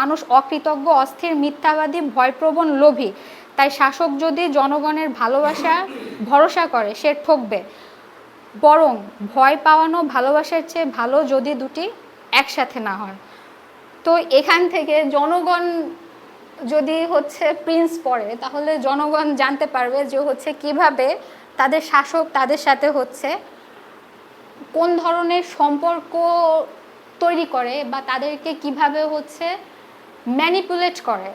মানুষ অকৃতজ্ঞ, অস্থির, মিথ্যাবাদী, ভয়প্রবণ, লোভী। তাই শাসক যদি জনগণের ভালোবাসা ভরসা করে, সে ঠকবে। বরং ভয় পাওয়ানো, ভালোবাসার চেয়ে ভালো যদি দুটি একসাথে না হয়। তো এখান থেকে জনগণ যদি হচ্ছে প্রিন্স পড়ে, তাহলে জনগণ জানতে পারবে যে হচ্ছে কীভাবে তাদের শাসক তাদের সাথে হচ্ছে কোন ধরনের সম্পর্ক তৈরি করে বা তাদেরকে কীভাবে হচ্ছে ম্যানিপুলেট করে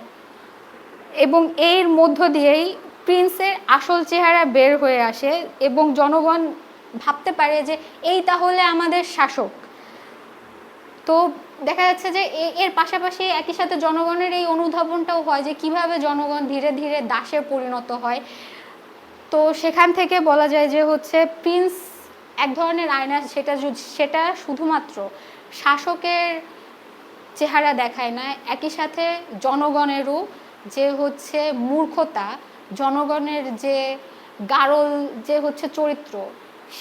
এবং এর মধ্য দিয়েই প্রিন্সের আসল চেহারা বের হয়ে আসে এবং জনগণ ভাবতে পারে যে এই তাহলে আমাদের শাসক। তো দেখা যাচ্ছে যে এর পাশাপাশি একই সাথে জনগণের এই অনুধাবনটাও হয় যে কীভাবে জনগণ ধীরে ধীরে দাসে পরিণত হয়। তো সেখান থেকে বলা যায় যে হচ্ছে প্রিন্স এক ধরনের আয়না, সেটা সেটা শুধুমাত্র শাসকের চেহারা দেখায় না, একই সাথে জনগণেরও যে হচ্ছে মূর্খতা, জনগণের যে গারল, যে হচ্ছে চরিত্র,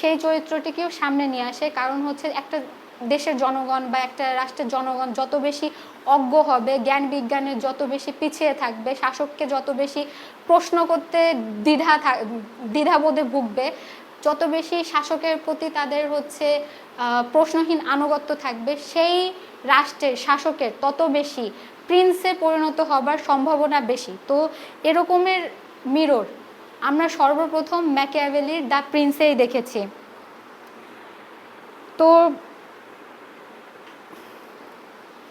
সেই চরিত্রটিকেও সামনে নিয়ে আসে। কারণ হচ্ছে একটা দেশের জনগণ বা একটা রাষ্ট্রের জনগণ যত বেশি অজ্ঞ হবে, জ্ঞান বিজ্ঞানে যত বেশি পিছিয়ে থাকবে, শাসককে যত বেশি প্রশ্ন করতে দ্বিধা থা- দ্বিধাবোধে ভুগবে, যত বেশি শাসকের প্রতি তাদের হচ্ছে প্রশ্নহীন আনুগত্য থাকবে, সেই রাষ্ট্রের শাসকের তত বেশি প্রিন্সে পরিণত হবার সম্ভাবনা বেশি। তো এরকমের মিরর আমরা সর্বপ্রথম ম্যাকিয়াভেলির দ্য প্রিন্সেই দেখেছি। তো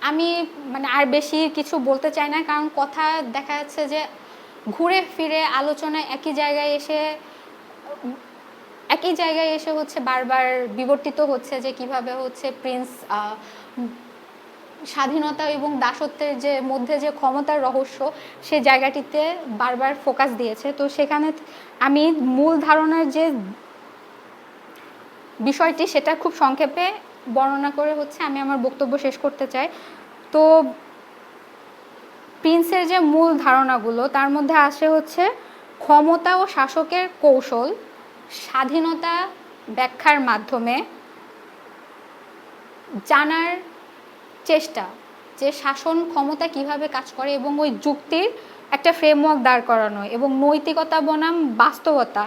আমি মানে আর বেশি কিছু বলতে চাই না, কারণ কথা দেখা যাচ্ছে যে ঘুরে ফিরে আলোচনা একই জায়গায় এসে, একই জায়গায় এসে হচ্ছে বারবার বিবর্তিত হচ্ছে যে কীভাবে হচ্ছে প্রিন্স স্বাধীনতা এবং দাসত্বের যে মধ্যে যে ক্ষমতার রহস্য, সে জায়গাটিতে বারবার ফোকাস দিয়েছে। তো সেখানে আমি মূল ধারণার যে বিষয়টি, সেটা খুব সংক্ষেপে বর্ণনা করে হচ্ছে, আমি আমার বক্তব্য শেষ করতে চাই। তো প্রিন্সের যে মূল ধারণাগুলো, তার মধ্যে আসে হচ্ছে ক্ষমতা ও শাসকের কৌশল, স্বাধীনতা ব্যাখ্যার মাধ্যমে জানার চেষ্টা, যে শাসন ক্ষমতা কীভাবে কাজ করে এবং ওই যুক্তির একটা ফ্রেমওয়ার্ক দাঁড় করানো এবং নৈতিকতা বনাম বাস্তবতা